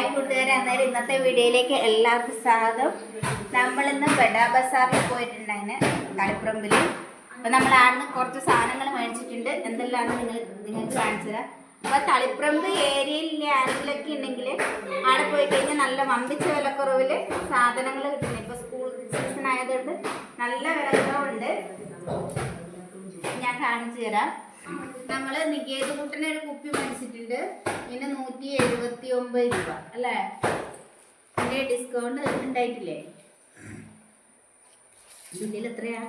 Hi കൂട്ടുകാരെ അന്നേരം ഇന്നത്തെ വീഡിയോയിലേക്ക് എല്ലാവർക്കും സ്വാഗതം. നമ്മളിന്ന് ബഡാ ബസാറിൽ പോയിട്ടുണ്ടായിന് കളിപ്പുറമ്പിൽ അപ്പം നമ്മൾ ആടുന്ന് കുറച്ച് സാധനങ്ങൾ മേടിച്ചിട്ടുണ്ട്. എന്തെല്ലാമാണ് നിങ്ങൾ നിങ്ങൾക്ക് കാണിച്ചു തരാം അപ്പോൾ തളിപ്പുറമ്പ് ഏരിയയിൽ ആരെങ്കിലൊക്കെ ഉണ്ടെങ്കിൽ അവിടെ പോയി കഴിഞ്ഞാൽ നല്ല വമ്പിച്ച വിലക്കുറവിൽ സാധനങ്ങൾ കിട്ടുന്നു ഇപ്പോൾ സ്കൂൾ സീസൺ ആയതുകൊണ്ട് നല്ല വിലക്കുറവുണ്ട്. ഞാൻ കാണിച്ചു തരാം നമ്മൾ നികേത് കൂട്ടിന് ഒരു കുപ്പി മേടിച്ചിട്ടുണ്ട്. ഇതിന് നൂറ്റി എഴുപത്തി ഒമ്പത് രൂപ അല്ലേ? ഇതിന്റെ ഡിസ്കൗണ്ട് ഉണ്ടായിട്ടില്ലേ? എത്രയാ?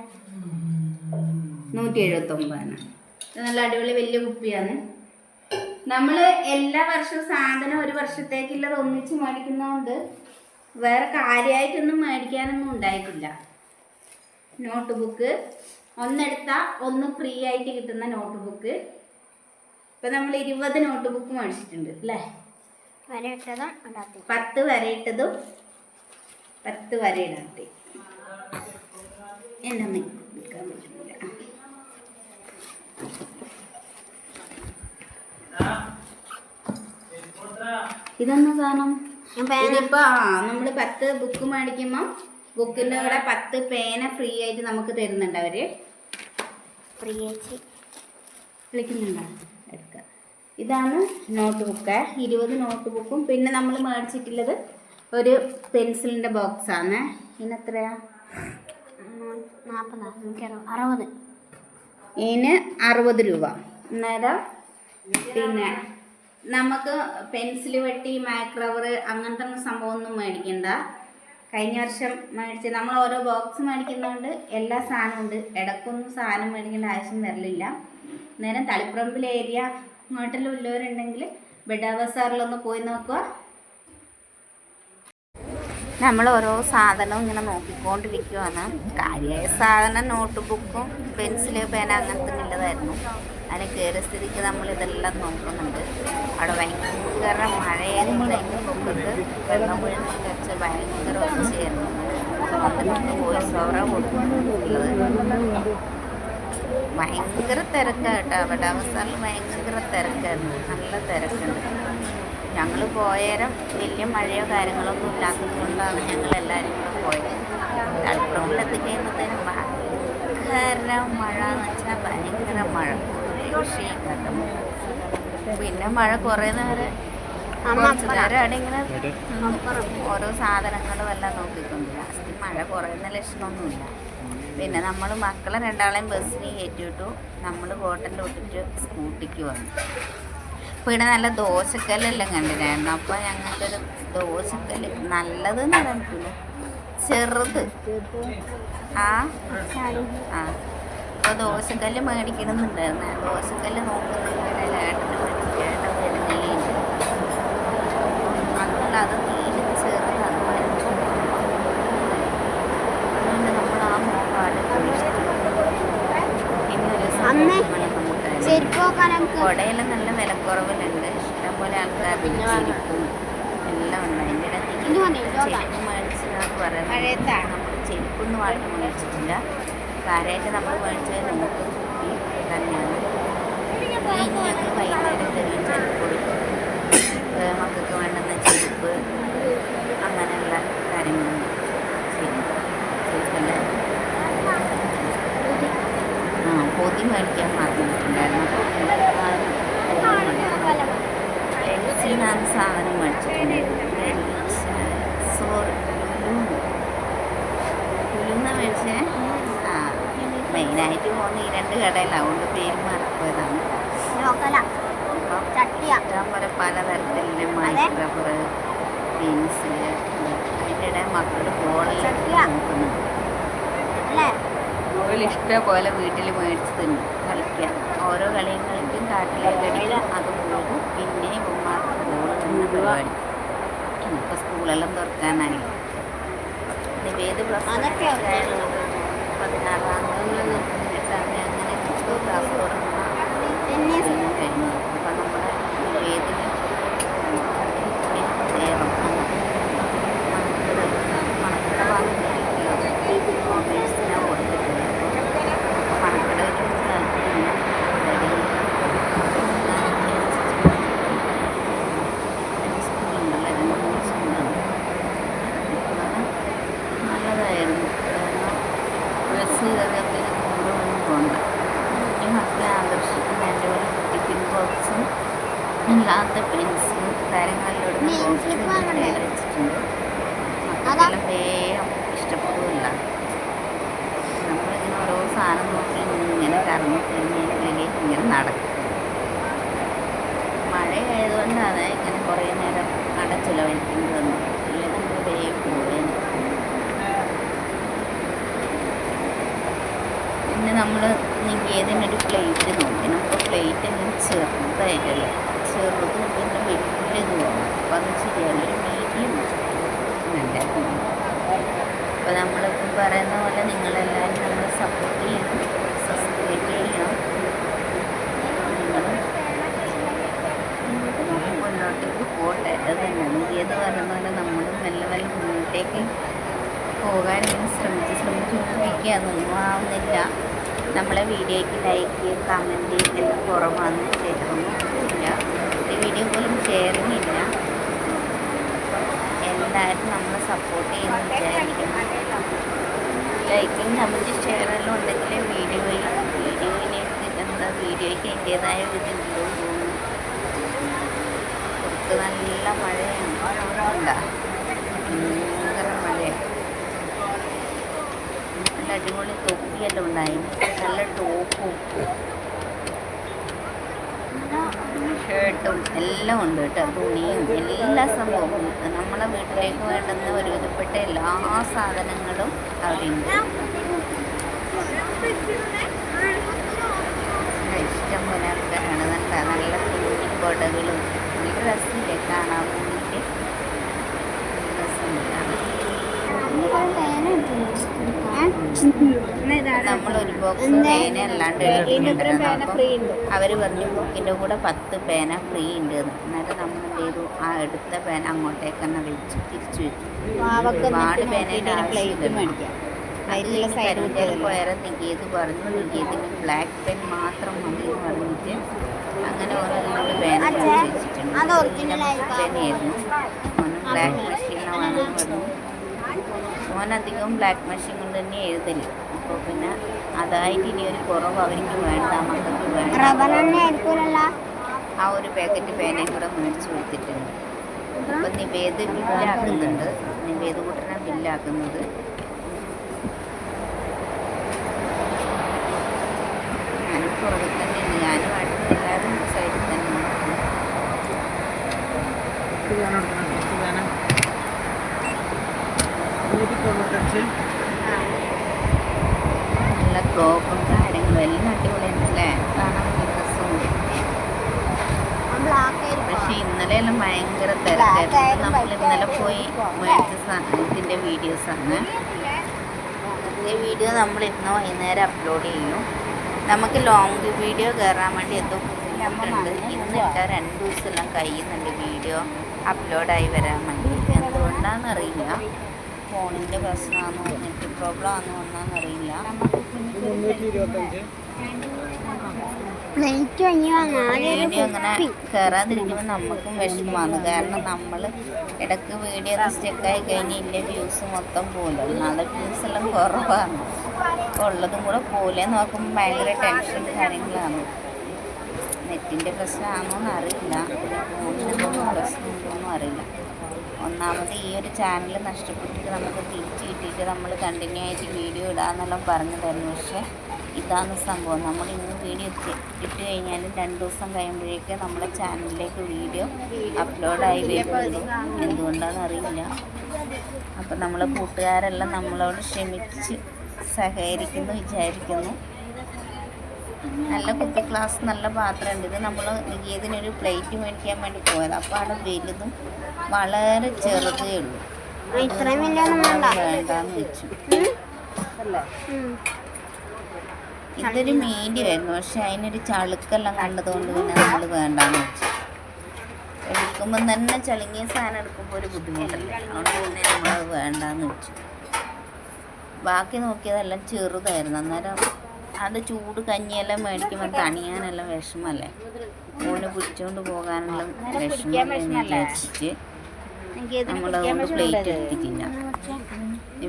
നൂറ്റി എഴുപത്തി ഒമ്പതാണ് നല്ല അടിപൊളി വലിയ കുപ്പിയാണ്. നമ്മൾ എല്ലാ വർഷവും സാധനം ഒരു വർഷത്തേക്കുള്ളത് ഒന്നിച്ച് മേടിക്കുന്നതുകൊണ്ട് വേറെ കാര്യമായിട്ടൊന്നും മേടിക്കാനൊന്നും ഉണ്ടായിട്ടില്ല. നോട്ട് ബുക്ക് ഒന്നെടുത്താൽ ഒന്ന് ഫ്രീ ആയിട്ട് കിട്ടുന്ന നോട്ട് ബുക്ക് ഇപ്പം നമ്മൾ ഇരുപത് നോട്ട് ബുക്ക് മേടിച്ചിട്ടുണ്ട് അല്ലേ? വരയിട്ടതും പത്ത് വരയിട്ടതും പത്ത് വരയിടാത്തി ഒന്ന് നിൽക്കാൻ പറ്റുന്നില്ല. ഇതൊന്നും സാധനം? ഇതിപ്പോ നമ്മൾ പത്ത് ബുക്ക് മേടിക്കുമ്പോൾ ബുക്കിന്റെ കൂടെ പത്ത് പേന ഫ്രീ ആയിട്ട് നമുക്ക് തരുന്നുണ്ട് അവർ ഫ്രീ ആയിട്ട് വിളിക്കുന്നുണ്ടോ? എടുക്കുക ഇതാണ് നോട്ട് ബുക്ക് ഇരുപത് നോട്ട് ബുക്കും പിന്നെ നമ്മൾ മേടിച്ചിട്ടുള്ളത് ഒരു പെൻസിലിന്റെ ബോക്സാണ് ഇതിന് എത്രയാ? നാൽപ്പത് അറുപത്. ഇതിന് അറുപത് രൂപ. അന്നേരം പിന്നെ നമുക്ക് പെൻസിൽ വെട്ടി മാക്രവർ അങ്ങനത്തെ സംഭവമൊന്നും മേടിക്കണ്ട. കഴിഞ്ഞ വർഷം മേടിച്ച് നമ്മൾ ഓരോ ബോക്സ് മേടിക്കുന്നതുകൊണ്ട് എല്ലാ സാധനവും ഉണ്ട്. ഇടക്കൊന്നും സാധനം മേടിക്കേണ്ട ആവശ്യം വരലില്ല. നേരം തളിപ്പറമ്പിൽ ഏരിയ ഇങ്ങോട്ടെല്ലാം ഉള്ളവരുണ്ടെങ്കിൽ ബെഡാ ബസാറിലൊന്ന് പോയി നോക്കുക നമ്മൾ ഓരോ സാധനവും ഇങ്ങനെ നോക്കിക്കൊണ്ടിരിക്കുവാണ്. കാര്യമായ സാധനം നോട്ട് ബുക്കും പെൻസിൽ പേന അങ്ങനത്തെ ഉള്ളതായിരുന്നു അതിന് കയറിയ സ്ഥിതിക്ക് നമ്മൾ ഇതെല്ലാം നോക്കുന്നുണ്ട്. അവിടെ ഭയങ്കര അതിന്റെ പൊക്കത്ത് വെള്ളം വീഴുന്ന കച്ച ഭയങ്കര ഒച്ചയായിരുന്നു ഭയങ്കര തിരക്കാട്ടോ കേട്ടോ അവിടെ അവസാനം ഭയങ്കര തിരക്കായിരുന്നു. നല്ല തിരക്കുണ്ട്. ഞങ്ങൾ പോയേരം വലിയ മഴയോ കാര്യങ്ങളൊന്നും ഇല്ലാത്തത് കൊണ്ടാണ് ഞങ്ങൾ എല്ലാവരും കൂടെ പോയത്. തളിപ്പുറമ്പിൽ എത്തിക്കഴിയുമ്പോഴത്തേനും ഭയങ്കര മഴ എന്ന് വെച്ചാൽ ഭയങ്കര മഴ. പിന്നെ മഴ കുറേ നേരം കുറച്ച് ഇങ്ങനെ ഓരോ സാധനങ്ങളും എല്ലാം നോക്കിക്കൊണ്ട് ലാസ്റ്റ് മഴ കുറയുന്ന ലക്ഷണമൊന്നുമില്ല. പിന്നെ നമ്മൾ മക്കളെ രണ്ടാളെയും ബസ്സിന് കയറ്റിവിട്ടു നമ്മൾ ഹോട്ടലിൽ വിട്ടിട്ട് സ്കൂട്ടിക്ക് വന്നു. അപ്പോൾ ഇവിടെ നല്ല ദോശക്കല്ലെല്ലാം കണ്ടിട്ടായിരുന്നു അപ്പോൾ ഞങ്ങൾക്കൊരു ദോശക്കല്ല് നല്ലതെന്ന് പറയാൻ പറ്റില്ല ചെറുത്. ആ? ആ. അപ്പോൾ ദോശക്കല്ല് മേടിക്കണമെന്നുണ്ടായിരുന്നു ദോശക്കല്ല് നോക്കുന്നുണ്ട്. ഏട്ടന് അതുകൊണ്ട് അത് തീരെ ചെറുതാണ് അതുകൊണ്ട് നമ്മൾ ആ നല്ല വിലക്കുറവിലുണ്ട്. ഇഷ്ടംപോലെ ആൾക്കാർ ചെരുപ്പും എല്ലാം ഉണ്ട്. അതിന്റെ ഇടത്തേക്ക് ചെരുപ്പ് മേടിച്ചതെന്ന് പറയുന്നത് നമ്മൾ ചെരുപ്പൊന്നും ആൾക്ക് മേടിച്ചിട്ടില്ല. കാര്യമായിട്ട് നമ്മൾ മേടിച്ചത് നമുക്ക് ഈ തന്നെയാണ് ഞങ്ങൾ വൈകുന്നേരം ചെരുപ്പ് കൊടുക്കും മക്കൾക്ക് വേണ്ടുന്ന ചെരുപ്പ് അങ്ങനെയുള്ള കാര്യങ്ങളുണ്ട് ആ പൊതി മേടിക്കാൻ മറന്നിട്ടുണ്ടായിരുന്നു സാധനം മേടിച്ചിട്ടുണ്ട് സോറി കുലുന്ന മേടിച്ചേ ആ മെയിനായിട്ട് പോകുന്ന ഈ രണ്ട് കടയിലാണ് അതുകൊണ്ട് പേര് മറപ്പോയതാണ് ഇഷ്ടംപോലെ പലതരത്തിലുള്ള മൈക്രബർ പെൻസിൽ അതിന്റെ ഇടയിൽ മക്കൾ. നോക്കുന്നുണ്ട് ഓരോ ഇഷ്ടപോലെ വീട്ടിൽ മേടിച്ച് തന്നെ കളിക്കാം. ഓരോ കളിയും കളിക്കും കാട്ടിലേക്ക് അടിക്കും അത് പോകും. പിന്നെ ഉമ്മാർക്ക് ബോൾ പരിപാടി. സ്കൂളെല്ലാം തുറക്കാനായി. ഏത് ഓക്കേ. പതിനാറാം തീയതി പതിനെട്ടാം തീയതി അങ്ങനെ ഇപ്പോൾ ക്ലാസ് അല്ലാത്ത പ്രിൻസ് കാര്യങ്ങളിലൂടെ ഇഷ്ടപ്പെടില്ല. നമ്മളിങ്ങനെ ഓരോ സാധനം നോക്കി ഇങ്ങനെ കറങ്ങി കഴിഞ്ഞാൽ ഇങ്ങനെ നടക്കും. മഴയായതുകൊണ്ടാണ് ഇങ്ങനെ കുറേ നേരം അവിടെ ചിലവഴിക്കുന്നതെന്ന് അല്ലെങ്കിൽ നമ്മൾ വേഗം പിന്നെ നമ്മൾ ഏതെങ്കിലും ഒരു പ്ലേറ്റ് നോക്കി. നമുക്ക് പ്ലേറ്റ് എല്ലാം ചെറുതായിട്ടല്ലേ ചെറുതും എന്റെ വലിയതും വേണം അപ്പം അത് മീഡിയം അപ്പോൾ നമ്മളിപ്പം പറയുന്ന പോലെ നിങ്ങളെല്ലാവരും നമ്മളെ സപ്പോർട്ട് ചെയ്യണം സബ്സ്ക്രൈബ് ചെയ്യണം മുന്നോട്ടേക്ക് പോട്ടെ നമ്മളും മെല്ലെ മെല്ലെ മുന്നോട്ടേക്ക് പോകാൻ ശ്രമിച്ച് ശ്രമിച്ചുകൊണ്ടിരിക്കുക അതൊന്നും ആവുന്നില്ല നമ്മളെ വീഡിയോയ്ക്ക് ലൈക്ക് കമന്റ് എല്ലാം കുറവാണെന്ന് കേൾക്കുന്നു ഇല്ല ഒരു വീഡിയോ പോലും ഷെയറിങ് ഇല്ല എന്തായാലും നമ്മളെ സപ്പോർട്ട് ചെയ്യുന്നു വിചാരിക്കുന്നു. ലൈക്കും കമന്റ് ഷെയറെല്ലാം ഉണ്ടെങ്കിൽ വീഡിയോയിൽ വീഡിയോയിലേക്ക് എന്താ വീഡിയോയ്ക്ക് എന്റെതായ പുറത്ത് നല്ല മഴയാണ്. ഭയങ്കര മഴയാണ്. നല്ല അടിപൊളി തൊപ്പിയെല്ലാം ഉണ്ടായി നല്ല ടോപ്പും. ഷർട്ടും എല്ലാം ഉണ്ട് കേട്ടോ. തുണിയും എല്ലാ സംഭവവും നമ്മളെ വീട്ടിലേക്ക് വേണ്ടുന്ന ഒരുവിധപ്പെട്ട എല്ലാ സാധനങ്ങളും അവിടെ ഉണ്ട് ഇഷ്ടം പോലെ ആൾക്കാരാണ് നല്ല നല്ല കുഞ്ഞി കൊടകളും. നല്ല രസമില്ലേ കാണാൻ വേണ്ടിയിട്ട്. നല്ല രസമുണ്ട് കാണാൻ. ഒരു ബോക്സ് പേന അല്ലാണ്ട് അവർ പറഞ്ഞു ബുക്കിന്റെ കൂടെ പത്ത് പേന ഫ്രീ ഉണ്ട് എന്ന്. എന്നിട്ട് നമ്മൾ എന്ത് ചെയ്തു ആ എടുത്ത പേന അങ്ങോട്ടേക്ക് തന്നെ വെച്ച് തിരിച്ചു വെച്ചു ഒരുപാട് പേനയുടെ ആവശ്യമില്ല പറഞ്ഞു നീക്കിയതിന് ബ്ലാക്ക് പെൻ മാത്രം മതി എന്ന് പറഞ്ഞിട്ട് അങ്ങനെ ഓരോന്നോട് പേന വെച്ചിട്ടുണ്ട്. പേനയായിരുന്നു മോന് ബ്ലാക്ക് മെഷീനിലാണ് പറഞ്ഞു. മോനധികം ബ്ലാക്ക് മെഷീൻ കൊണ്ട് തന്നെ എഴുതൽ. അപ്പോൾ പിന്നെ അതായിട്ട് ഇനി ഒരു കുറവ് അവർക്ക് വേണ്ട മക്കൾക്ക് വേണ്ട. ആ ഒരു പാക്കറ്റ് പേനയും കൂടെ മേടിച്ച് കൊടുത്തിട്ടുണ്ട്. അപ്പം നിവേദ ബില്ലാക്കുന്നുണ്ട്. നിവേദ കൂട്ടനാണ് ബില്ലാക്കുന്നത്. തന്നെയാണ് ഞാനും അടുത്ത് എല്ലാവരും സൈഡിൽ തന്നെയാണ് നല്ല ക്ലോക്കും കാര്യങ്ങളും എല്ലാം അടിപൊളിയാണ് അല്ലേ കാണാൻ പക്ഷേ ഇന്നലെ എല്ലാം ഭയങ്കര തിരക്കായിരുന്നു. നമ്മൾ ഇന്നലെ പോയി മേടിച്ച സാധനത്തിന്റെ ഇതിന്റെ വീഡിയോസാണ് ഈ വീഡിയോ നമ്മൾ ഇന്ന് വൈകുന്നേരം അപ്ലോഡ് ചെയ്യും. നമുക്ക് ലോങ് വീഡിയോ കയറാൻ വേണ്ടി എന്തോ ബുദ്ധിമുട്ടുണ്ട്. ഇന്ന് ഇട്ടാൽ രണ്ട് ദിവസമെല്ലാം കഴിയുന്നുണ്ട് വീഡിയോ അപ്ലോഡായി വരാൻ വേണ്ടി എന്തുകൊണ്ടാണെന്ന് അറിയില്ല. ഫോണിന്റെ പ്രശ്നമാണോ പറഞ്ഞിട്ട് പ്രോബ്ലം ആണെന്ന് പറഞ്ഞാൽ അറിയില്ല വീഡിയോ അങ്ങനെ കയറാതിരിക്കുമ്പോൾ നമുക്കും വിഷമമാണ്. കാരണം നമ്മൾ ഇടയ്ക്ക് വീഡിയോ സ്റ്റെക്കായി കഴിഞ്ഞ് ഇല്ല വ്യൂസ് മൊത്തം പോലും നാളെ വ്യൂസ് എല്ലാം കുറവാണ്. അപ്പോൾ ഉള്ളതും കൂടെ പോലെ നോക്കുമ്പോൾ ഭയങ്കര ടെൻഷൻ കാര്യങ്ങളാണ്. നെറ്റിന്റെ പ്രശ്നമാണോ എന്ന് അറിയില്ല. ഫോണിനൊന്നും പ്രശ്നമുണ്ടോന്നും അറിയില്ല. ഒന്നാമത് ഈ ഒരു ചാനൽ നഷ്ടപ്പെട്ടിട്ട് നമുക്ക് തിരിച്ച് കിട്ടിയിട്ട് നമ്മൾ കണ്ടിന്യൂ ആയിട്ട് വീഡിയോ ഇടാമെന്നെല്ലാം പറഞ്ഞതായിരുന്നു പക്ഷേ ഇതാണ് സംഭവം. നമ്മൾ ഇന്ന് വീഡിയോ ഇട്ട് കഴിഞ്ഞാൽ രണ്ട് ദിവസം കഴിയുമ്പോഴേക്ക് നമ്മുടെ ചാനലിലേക്ക് വീഡിയോ അപ്ലോഡായി വരുള്ളൂ എന്തുകൊണ്ടാണെന്ന് അറിയില്ല. അപ്പം നമ്മളെ കൂട്ടുകാരെല്ലാം നമ്മളോട് ക്ഷമിച്ച് സഹകരിക്കുന്നു വിചാരിക്കുന്നു. നല്ല കുപ്പി ഗ്ലാസ് നല്ല പാത്രമുണ്ട്. ഇത് നമ്മൾ ഇതിനൊരു പ്ലേറ്റ് മേടിക്കാൻ വേണ്ടി പോയത്. അപ്പോൾ അവിടെ വലുതും വളരെ ചെറുതേ ഉള്ളൂ. ഇത്രയും വേണ്ട. വേണ്ടാന്ന് വെച്ചു. ഇതൊരു മീഡിയമായിരുന്നു. പക്ഷെ അതിനൊരു ചളുക്കെല്ലാം കണ്ടതുകൊണ്ട് പിന്നെ നമ്മൾ വേണ്ടാന്ന് വെച്ചു. എടുക്കുമ്പം തന്നെ ചളുങ്ങിയ സാധനം എടുക്കുമ്പോൾ ഒരു ബുദ്ധിമുട്ടല്ലേ. അതുകൊണ്ട് പിന്നെ നമ്മൾ വേണ്ടാന്ന് വെച്ചു. ബാക്കി നോക്കിയതെല്ലാം ചെറുതായിരുന്നു. അന്നേരം അത് ചൂട് കഞ്ഞിയെല്ലാം മേടിക്കുമ്പോൾ തണിയാനെല്ലാം വിഷമല്ലേ? മോന് പിടിച്ചുകൊണ്ട് പോകാനെല്ലാം വിഷമം എന്ന് വിചാരിച്ചിട്ട് നമ്മളതുകൊണ്ട് പ്ലേറ്റ് എടുത്തിട്ടില്ല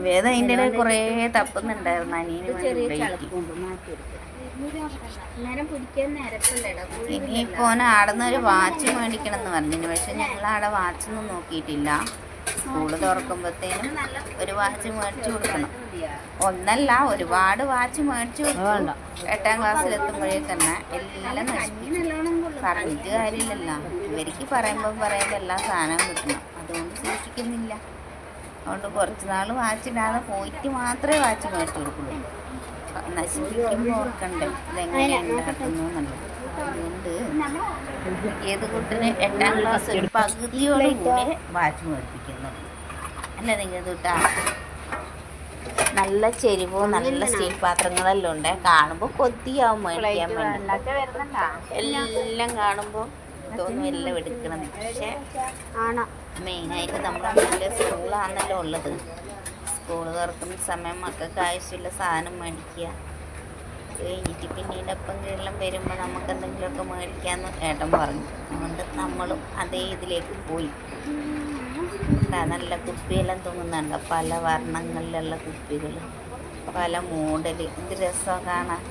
വേദം അതിന്റെ ഇടയിൽ കുറേ തപ്പുന്നുണ്ടായിരുന്നു അനിയന് പ്ലേറ്റ് ഇനിയിപ്പോൾ ആടുന്ന ഒരു വാച്ച് മേടിക്കണം എന്ന് പറഞ്ഞു പക്ഷെ ഞങ്ങൾ അവിടെ വാച്ചൊന്നും നോക്കിയിട്ടില്ല. സ്കൂൾ തുറക്കുമ്പോഴത്തേനും ഒരു വാച്ച് മേടിച്ചു കൊടുക്കണം. ഒന്നല്ല ഒരുപാട് വാച്ച് മേടിച്ചു കൊടുക്കണം എട്ടാം ക്ലാസ്സിൽ തന്നെ എല്ലാം നശിപ്പിച്ചു. പറഞ്ഞിട്ട് കാര്യമില്ലല്ലോ. ഇവർക്ക് പറയുമ്പോൾ പറയുമ്പോൾ എല്ലാ സാധനവും കിട്ടണം. അതുകൊണ്ട് സൂക്ഷിക്കുന്നില്ല. അതുകൊണ്ട് കുറച്ച് നാൾ വാച്ചിടാതെ പോയിട്ട് മാത്രമേ വാച്ച് മേടിച്ചു കൊടുക്കുള്ളൂ. നശിപ്പിക്കുമ്പോൾ ഓർക്കണ്ടേ ഇതെങ്ങനെയാണ് കിട്ടുന്നു എന്നുള്ളത് അതുകൊണ്ട് ഏത് കുട്ടിന് എട്ടാം ക്ലാസ് ഒരു പകുതിയോളം കൂടി വാച്ച് മേടിപ്പിക്കുന്നുണ്ട് അല്ല നിങ്ങൾ തൊട്ടാ നല്ല ചെരുവും നല്ല സ്റ്റീൽ പാത്രങ്ങളെല്ലാം ഉണ്ട്. കാണുമ്പോൾ കൊതിയാവും മേടിക്കാൻ വേണ്ടി. എല്ലാം കാണുമ്പോൾ തോന്നും എല്ലാം എടുക്കണം. പക്ഷേ മെയിനായിട്ട് നമ്മുടെ നല്ല സ്കൂളാണല്ലോ ഉള്ളത്. സ്കൂൾ തുറക്കുന്ന സമയം മക്കൾക്ക് ആവശ്യമുള്ള സാധനം മേടിക്കുക. അത് കഴിഞ്ഞിട്ട് പിന്നീട് അപ്പം വരുമ്പോൾ നമുക്ക് എന്തെങ്കിലുമൊക്കെ മേടിക്കാമെന്ന് ഏട്ടൻ പറഞ്ഞു. അതുകൊണ്ട് നമ്മളും അതേ ഇതിലേക്ക് പോയി. നല്ല കുപ്പിയെല്ലാം തൂങ്ങുന്നുണ്ട്. പല വർണങ്ങളിലുള്ള കുപ്പികൾ പല മോഡൽ എന്ത് രസമാണ് കാണാൻ.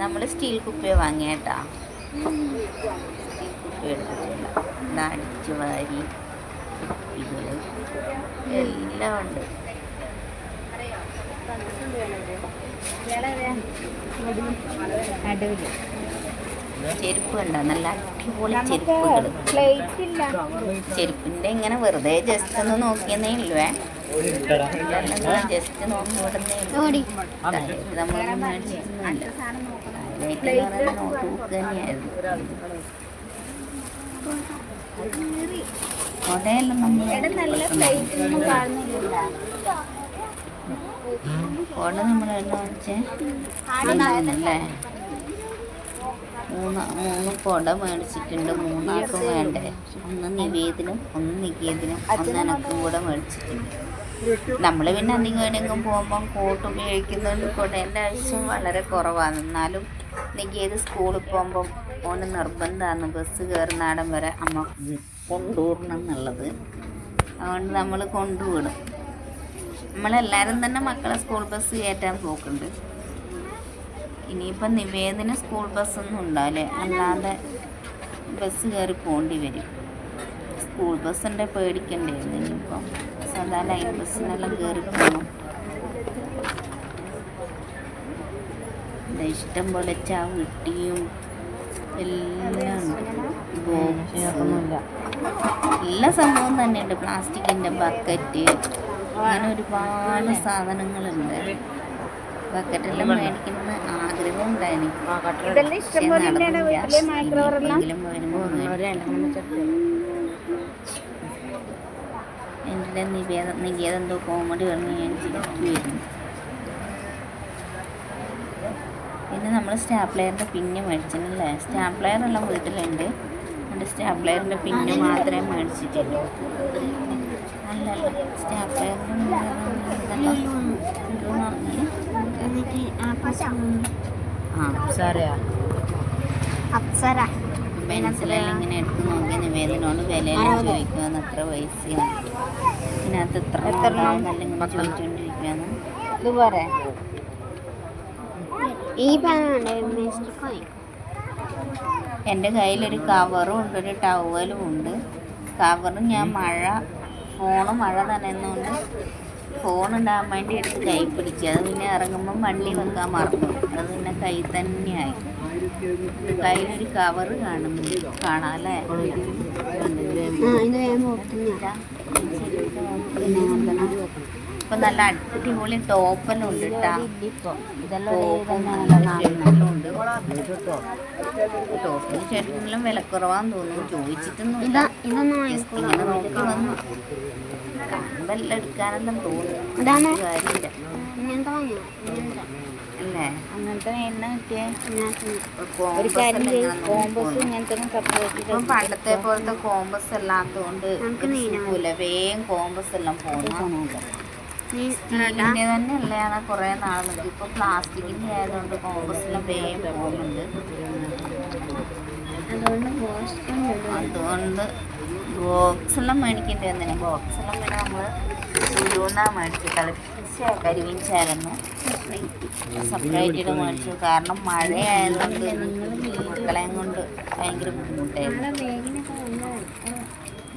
നമ്മൾ സ്റ്റീൽ കുപ്പിയെ വാങ്ങിയേട്ടാ സ്റ്റീൽ കുപ്പി എടുത്തിട്ടില്ല നടിച്ചു വാരി. കുപ്പികൾ എല്ലാം ഉണ്ട്. ചെരുപ്പ് കണ്ടോ നല്ല അടിപൊളി ചെരുപ്പുകൾ പ്ലേറ്റ് ചെരുപ്പിന്റെ ഇങ്ങനെ വെറുതെ ജസ്റ്റ് ഒന്ന് നോക്കിയെന്നേ ഇല്ലേ ജസ്റ്റ് നോക്കി വിടുന്നേ പ്ലേറ്റ് മേടിച്ചിട്ടൊന്നുമില്ല കാര്യമായിട്ട് നമ്മൾ നോട്ട് ബുക്ക് തന്നെയായിരുന്നു. കൊടയെല്ലാം മൂന്ന് മൂന്ന് മേടിച്ചിട്ടുണ്ട്. മൂന്നാൾക്കും വേണ്ടേ? ഒന്ന് നിവേദനം ഒന്ന് നികേതനും ഒന്ന് എനക്കും കൂടെ മേടിച്ചിട്ടുണ്ട്. നമ്മൾ പിന്നെ അധികം എവിടെയെങ്കിലും കോട്ട് ഉപയോഗിക്കുന്നതുകൊണ്ട് കുടേന്റെ ആവശ്യം വളരെ കുറവാണ്. എന്നാലും നികേത് സ്കൂളിൽ പോകുമ്പം ഓന് നിർബന്ധമാണ് ബസ് കയറുന്നാടം വരെ അമ്മ കൊണ്ടുവിടണം എന്നുള്ളത്. അതുകൊണ്ട് നമ്മൾ കൊണ്ടുവിടും. നമ്മളെല്ലാവരും തന്നെ മക്കളെ സ്കൂൾ ബസ് കയറ്റാൻ പോക്കുണ്ട്. ഇനിയിപ്പം നിവേദന സ്കൂൾ ബസ്സൊന്നും ഉണ്ടാവില്ലേ. അല്ലാതെ ബസ് കയറി പോകേണ്ടി വരും. സ്കൂൾ ബസ്സിന്റെ പേടിക്കണ്ടായിരുന്നു ഇനിയിപ്പം സാധാ ലൈൻ ബസ്സിനെല്ലാം കയറി പോകണം ഇഷ്ടം പോലെ ചവിട്ടിയും എല്ലാം ഉണ്ട് എല്ലാ സംഭവം തന്നെയുണ്ട്. പ്ലാസ്റ്റിക്കിന്റെ ബക്കറ്റ് അങ്ങനെ ഒരുപാട് സാധനങ്ങളുണ്ട്. ബക്കറ്റെല്ലാം മേടിക്കുന്ന ആഗ്രഹം ഉണ്ടായിരുന്നു പക്ഷേ നടന്നില്ല. എങ്കിലും വരുമ്പോൾ എന്റെ നിവേദ നിവേദ എന്തോ കോമഡി പറഞ്ഞ് ഞാൻ ചിരിക്കുകയായിരുന്നു പിന്നെ നമ്മൾ സ്റ്റാപ്ലെയറിന്റെ പിന്ന് മേടിച്ചിട്ടില്ലേ? സ്റ്റാപ്ലെയർ എല്ലാം വീട്ടിലുണ്ട്. എന്റെ സ്റ്റാപ്ലെയറിന്റെ പിന്ന് മാത്രമേ മേടിച്ചിട്ടുള്ളൂ അല്ലല്ല സ്റ്റാപ്ലെയറിന്റെ എന്നിട്ട് ആ അപ്സര. പെൻസിലെല്ലാം ഇങ്ങനെ എടുത്ത് നോക്കി നിവേദനോട് വിലയെല്ലാം ചോദിക്കുമെന്ന് എത്ര പൈസയാണ്. ഇതിനകത്ത് എത്ര ചോദിച്ചുകൊണ്ടിരിക്കുകയാണ് ഇത് പോരെ. ഈ എന്റെ കയ്യിലൊരു കവറും ഉണ്ട് ഒരു ടവലും ഉണ്ട്. കവറും ഞാൻ മഴ ഫോണ് മഴ നനയുന്നതുകൊണ്ട് ഫോൺ ഉണ്ടാകാൻ വേണ്ടി എടുത്ത് കൈ പിടിച്ചു. അത് പിന്നെ ഇറങ്ങുമ്പം വണ്ടി വെക്കാൻ മറന്നു. അത് പിന്നെ കൈ തന്നെയായി കയ്യിലൊരു കവറ് കാണുന്നു കാണാല്ലേ? ഇപ്പൊ നല്ല അടിപൊളി ടോപ്പെല്ലാം ഉണ്ട് കേട്ടാ. ടോപ്പിന് ഷർട്ടിനെല്ലാം വിലക്കുറവാന്ന് തോന്നുന്നു. ചോദിച്ചിട്ടൊന്നും നോക്കി വന്നു. കാണുമ്പെല്ലാം എടുക്കാനെല്ലാം തോന്നുന്നു. കാര്യമില്ല. ഇങ്ങനത്തെ വാങ്ങിയോ? ഇങ്ങനത്തെ. അല്ലേ? അങ്ങനത്തെ എണ്ണ കിട്ടിയേ ഒരു കാര്യം കോമ്പസ് ഇപ്പം പണ്ടത്തെ പോലത്തെ കോമ്പസ് അല്ലാത്തതുകൊണ്ട് കുലവേം വേഗം കോമ്പസ് എല്ലാം പോകുന്നു സ്റ്റീലിന്റെ തന്നെ അല്ലാതെ കുറേ പ്ലാസ്റ്റിക്കിന്റെ ആയതുകൊണ്ട് കോമ്പസിലും വേഗം പോകുന്നുണ്ട്. അതുകൊണ്ട് ബോക്സെല്ലാം മേടിക്കേണ്ടി വന്നില്ല. ബോക്സെല്ലാം പിന്നെ നമ്മൾ സുലൂന്നാ മേടിച്ചു തിളപ്പിച്ച കരിവിഞ്ചായിരുന്നു സെപ്പറേറ്റ് മേടിച്ചു. കാരണം മഴയായതുകൊണ്ട് മക്കളെയും കൊണ്ട് ഭയങ്കര ബുദ്ധിമുട്ടായിരുന്നു.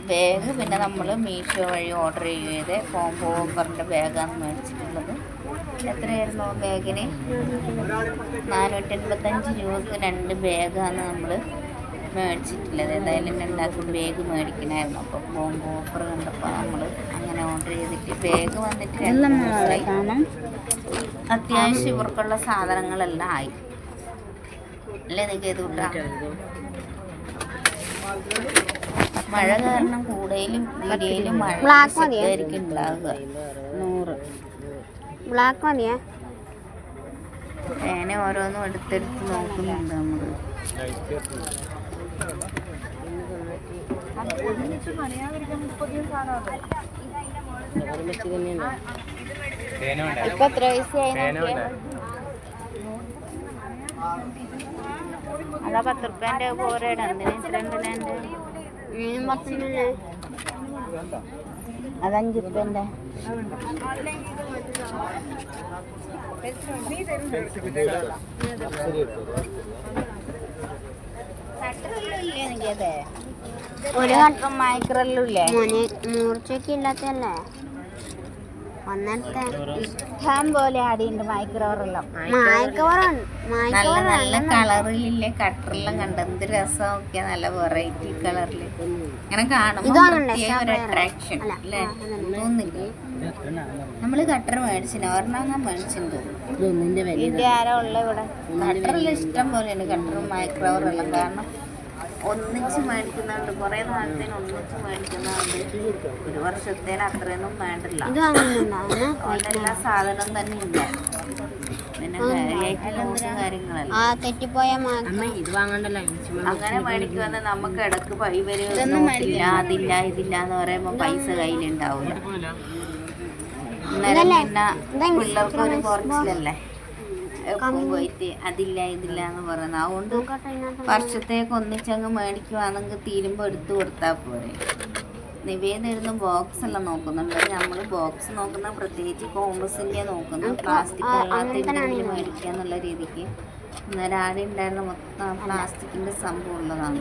ബാഗ് പിന്നെ നമ്മൾ മീഷോ വഴി ഓർഡർ ചെയ്ത് ഫോം ഓഫറിന്റെ ബാഗാണ് മേടിച്ചിട്ടുള്ളത്. എത്രയായിരുന്നു ബാഗിന് നാനൂറ്റി എൺപത്തഞ്ച് രൂപക്ക് രണ്ട് ബാഗാണ് നമ്മൾ മേടിച്ചിട്ടുള്ളത്. ഏതായാലും രണ്ടാൾക്കും ബാഗ് മേടിക്കണമായിരുന്നു. അപ്പോൾ ഫോം ഓഫർ കണ്ടപ്പോൾ നമ്മൾ അങ്ങനെ ഓർഡർ ചെയ്തിട്ട് ബാഗ് വന്നിട്ട് അത്യാവശ്യം ഇവർക്കുള്ള സാധനങ്ങളെല്ലാം ആയി. അല്ലേ നീ ചെയ്ത് കൂട്ടാ മഴ കാരണം കൂടുതലും ഇടയിലും മഴ Black മതിയോ? ആയിരിക്കും ഉണ്ടാവുക നൂറ്. ബ്ലാക്ക് മതിയാ? പേന ഓരോന്നും എടുത്തെടുത്ത് നോക്കുന്നുണ്ട് നമ്മൾ ഇപ്പൊ എത്ര വയസ്സായി അതാ പത്ത് റുപ്യന്റെ പോരേടാ. എന്തിനാ ഇത്രയും മീനും പത്തിനല്ലേ അത് അഞ്ച് റുപ്യന്റെ ഒരു ഒരു മൈക്രോലും ഇല്ലേ? ഇല്ലാത്തല്ലേ ഒന്നെടുത്ത ഇഷ്ടം പോലെ ആടിയുണ്ട് മായക്കവറുണ്ട് നല്ല കളറിലില്ലേ? കട്ടറെല്ലാം കണ്ട്. എന്ത് രസമൊക്കെ നല്ല വെറൈറ്റി കളറിൽ ഇങ്ങനെ കാണുമ്പോൾ ഒരു? അട്രാക്ഷൻ അല്ലേ. തോന്നില്ലേ നമ്മൾ കട്ടർ മേടിച്ചിന്. ഒരെണ്ണം മേടിച്ചിട്ടുണ്ട് ഇത് ആരോ ഉള്ള ഇവിടെ? കട്ടറെല്ലാം ഇഷ്ടം പോലെയാണ് കട്ടറും മൈക്രോവറെല്ലാം കാരണം ഒന്നിച്ച് മേടിക്കുന്നുണ്ട്. കുറെ നാളത്തേന് ഒന്നിച്ച് മേടിക്കുന്നുണ്ട്. ഒരു വർഷത്തേന് അത്രയൊന്നും വേണ്ടില്ല. അതുകൊണ്ട് എല്ലാ സാധനം തന്നെ ഇല്ല. പിന്നെ കുറച്ച് കാര്യങ്ങളല്ല. ആ തെറ്റിപ്പോയ മാക്ക ഇത് വാങ്ങണ്ടല്ലോ അങ്ങനെ മേടിക്കുമെന്ന് നമുക്ക് ഇടയ്ക്ക് ഇവർ ഇല്ല അതില്ല ഇതില്ല എന്ന് പറയുമ്പോ പൈസ കയ്യിലുണ്ടാവില്ല പിന്നെ പിള്ളേർക്ക് ഒരു കുറച്ചിലല്ലേ എപ്പം പോയിട്ട് അതില്ല ഇതില്ല എന്ന് പറയുന്നത്. അതുകൊണ്ട് വർഷത്തേക്ക് ഒന്നിച്ചങ്ങ് മേടിക്കുവാണെങ്കിൽ തീരുമ്പോൾ എടുത്തു കൊടുത്താൽ പോരെ. നിവേദിരുന്ന് ബോക്സ് എല്ലാം നോക്കുന്നുണ്ട്. നമ്മൾ ബോക്സ് നോക്കുന്ന പ്രത്യേകിച്ച് കോമ്പസിന്റെ നോക്കുന്നു. പ്ലാസ്റ്റിക് അല്ലാത്ത എന്തെങ്കിലും മേടിക്കുക എന്നുള്ള രീതിക്ക്. അന്നേരം ആടെ ഉണ്ടായിരുന്ന മൊത്തം പ്ലാസ്റ്റിക്കിന്റെ സംഭവം ഉള്ളതാണ്.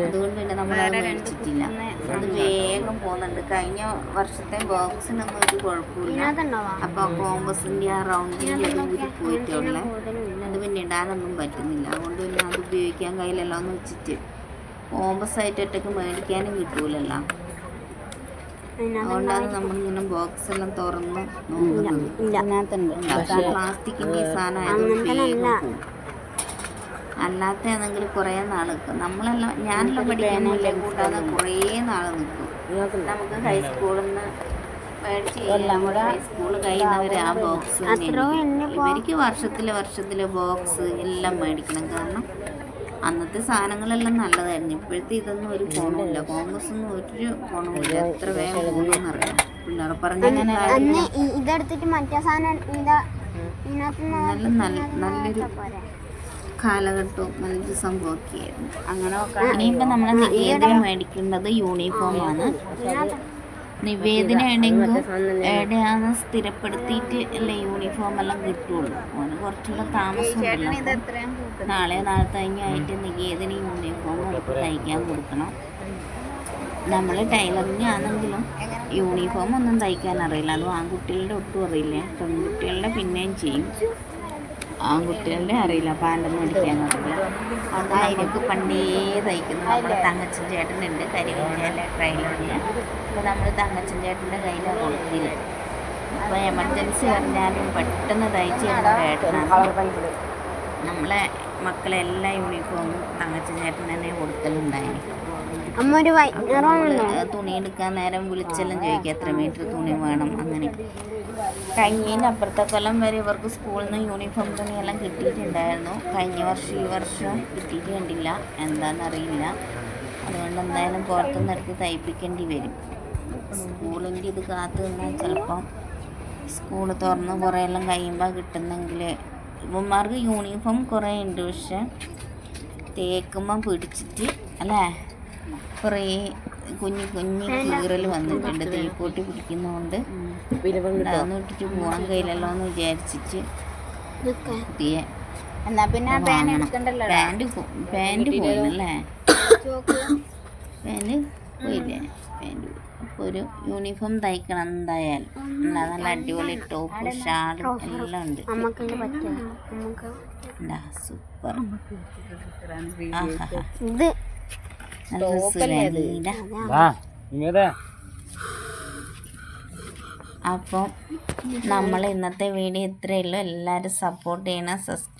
അതുകൊണ്ട് പിന്നെ നമ്മൾ അത് മേടിച്ചിട്ടില്ല അത് വേഗം പോകുന്നുണ്ട്. കഴിഞ്ഞ വർഷത്തെ ബോക്സിനൊന്നും ഒരു കുഴപ്പമില്ല അപ്പൊ കോമ്പസിന്റെ ആ റൗണ്ടിന്റെ ഊരി പോയിട്ടുള്ള അത് പിന്നെ ഇടാനൊന്നും പറ്റുന്നില്ല. അതുകൊണ്ട് പിന്നെ അത് ഉപയോഗിക്കാൻ കയ്യിലല്ലോ എന്ന് വെച്ചിട്ട്. കോമ്പസ് ആയിട്ട് ഒറ്റയ്ക്ക് മേടിക്കാനും കിട്ടൂലല്ലോ. അതുകൊണ്ടാണ് നമ്മളിങ്ങനെ ബോക്സ് എല്ലാം തുറന്ന് നോക്കുന്നത്. ഇതിനകത്തുണ്ട്. പ്ലാസ്റ്റിക്കിന്റെ സാധനം ആയതുകൊണ്ട് വേഗം പോകും കുറേ നാൾ നിൽക്കും നമ്മളെല്ലാം ഞാനെല്ലാം പഠിക്കാനല്ലേ കൂട്ടാതെ കുറേ നാൾ നിൽക്കും നമുക്ക് ഹൈസ്കൂളിൽ നിന്ന് ഇവർക്ക് വർഷത്തിലെ വർഷത്തിലെ ബോക്സ് എല്ലാം മേടിക്കണം. കാരണം അന്നത്തെ സാധനങ്ങളെല്ലാം നല്ലതായിരുന്നു. ഇപ്പോഴത്തെ ഇതൊന്നും ഒരു ഗുണമില്ല കോൺഗ്രസ് ഒന്നും ഒരു ഗുണമില്ല എത്ര വേഗം അറിയാം പിള്ളേർ പറഞ്ഞ ഇതെടുത്തിട്ട് മറ്റേ സാധനം നല്ല നല്ല നല്ലൊരു കാലഘട്ടവും നല്ലൊരു സംഭവമൊക്കെയായിരുന്നു. അങ്ങനെ ഇനിയിപ്പോൾ നമ്മൾ മേടിക്കേണ്ടത് യൂണിഫോമാണ് നിവേദന എവിടെയെങ്കിലും എവിടെയാന്ന് സ്ഥിരപ്പെടുത്തിയിട്ട് അല്ലേ യൂണിഫോം എല്ലാം കിട്ടുള്ളൂ. ഓന് കുറച്ചുള്ള താമസം നാളെ നാളെ കഴിഞ്ഞായിട്ട് നിവേദന യൂണിഫോം അവർക്ക് തയ്ക്കാൻ കൊടുക്കണം. നമ്മൾ ടൈലറിങ് ആണെങ്കിലും യൂണിഫോം ഒന്നും തയ്ക്കാൻ അറിയില്ല. അതും ആൺകുട്ടികളുടെ ഒട്ടും അറിയില്ല. പെൺകുട്ടികളുടെ പിന്നെയും ചെയ്യും. ആൺകുട്ടികളുടെ അറിയില്ല. പാന്റൊന്നും അടിക്കാൻ അറിയില്ല. അത് അതിനൊക്കെ പണ്ടേ തയ്ക്കുന്നു നമ്മുടെ തങ്കച്ചൻ ചേട്ടനുണ്ട്. കരിവീഞ്ഞാലെ ട്രെയിലറിൽ അപ്പോൾ നമ്മൾ തങ്കച്ചൻ ചേട്ടന്റെ കയ്യിലാണ് കൊടുക്കില്ല അപ്പോൾ എമർജൻസി പറഞ്ഞാലും പെട്ടെന്ന് തയ്ച്ച് ചേട്ടനാണ്. നമ്മളെ മക്കളെ എല്ലാ യൂണിഫോമും തങ്കച്ചൻ ചേട്ടൻ തന്നെ കൊടുക്കലുണ്ടായിരുന്നു തുണി എടുക്കാൻ നേരം വിളിച്ചെല്ലാം ചോദിക്കുക എത്ര മീറ്റർ തുണി വേണം അങ്ങനെ. കഴിഞ്ഞതിന്റെ അപ്പുറത്തെ കൊല്ലം വരെ ഇവർക്ക് സ്കൂളിൽ നിന്ന് യൂണിഫോം തുണിയെല്ലാം കിട്ടിയിട്ടുണ്ടായിരുന്നു. കഴിഞ്ഞ വർഷം ഈ വർഷം കിട്ടിയിട്ട് കണ്ടില്ല എന്താണെന്നറിയില്ല അതുകൊണ്ട് എന്തായാലും പുറത്തുനിന്ന് എടുത്ത് തയ്പ്പിക്കേണ്ടി വരും. സ്കൂളിന്റെ ഇത് കാത്തു നിന്നാൽ ചിലപ്പം സ്കൂൾ തുറന്ന് കുറേ എല്ലാം കഴിയുമ്പോൾ കിട്ടുന്നെങ്കിൽ ഇവന്മാർക്ക് യൂണിഫോം കുറേ ഉണ്ട് പക്ഷെ തേക്കുമ്പം പിടിച്ചിട്ട് അല്ലേ? കുറേ കുഞ്ഞു കുഞ്ഞു കീറൽ വന്നിട്ടുണ്ട്. തേക്കോട്ടി പിടിക്കുന്നതുകൊണ്ട് ഇട്ടിട്ട് പോകാൻ കഴിയില്ലല്ലോ എന്ന് വിചാരിച്ചിട്ട് എന്നാ പിന്നെ പാന്റ് പാന്റ് പോയില്ലേ പാന്റ് പോയില്ലേ? പാന്റ് അപ്പോൾ ഒരു യൂണിഫോം തയ്ക്കണം എന്തായാലും. നല്ല അടിപൊളി ടോപ്പ് ഷാൾ എല്ലാം ഉണ്ട്. സൂപ്പർ. ഇത് അപ്പം നമ്മൾ ഇന്നത്തെ വീഡിയോ ഇത്രയേ എല്ലാവരും സപ്പോർട്ട് ചെയ്യണം സബ്സ്ക്രൈബ്